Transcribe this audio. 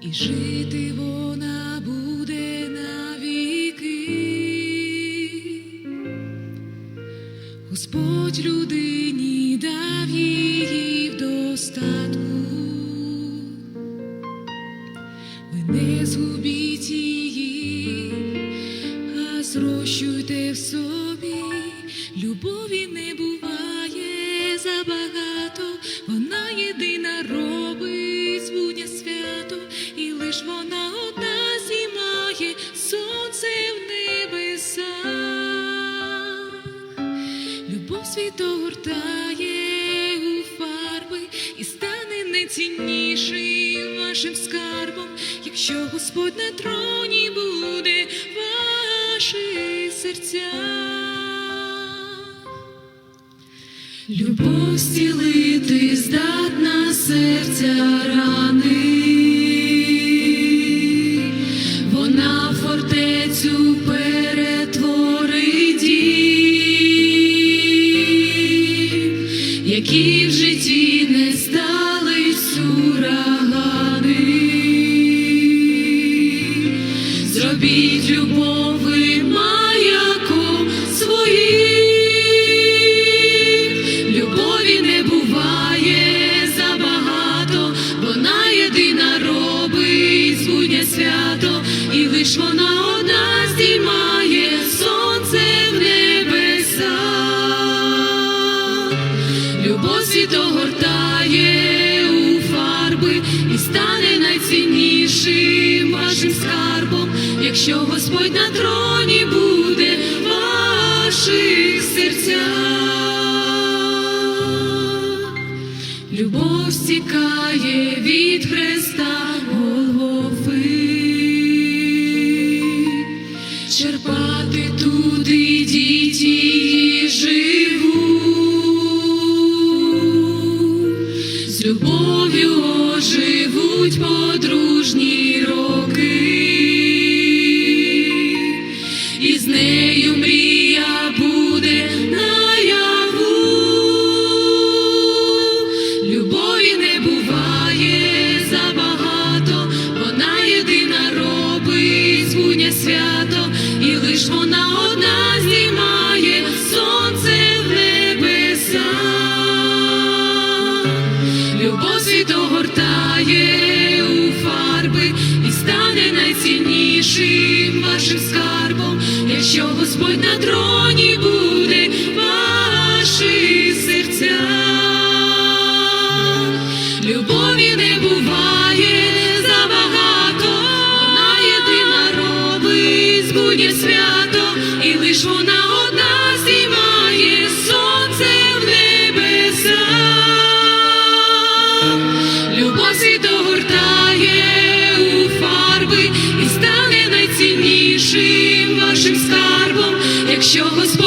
і жити вона буде навіки. Господь людині дав її в достатку. Ви не згубіть її, а зрощуйте в собі. Любові не буває світ огортає у фарби і стане найціннішим вашим скарбом, якщо Господь на троні буде в ваших серцях. Любов зцілити здатна серця рани, які в житті не стали урагани. Зробіть любови маяком своїм. Любові не буває забагато, вона єдина робить будня свято, і лиш вона одна Любов догортає у фарби і стане найціннішим вашим скарбом, якщо Господь на троні буде в ваших серцях. Любов стікає від Христа Любов світ огортає у фарби і стане найціннішим вашим скарбом, якщо Господь на троні буде в ваших серцях. Любові не буває забагато, вона єдина робить будня свято, і лиш вона і стане найціннішим вашим скарбом, якщо Господь на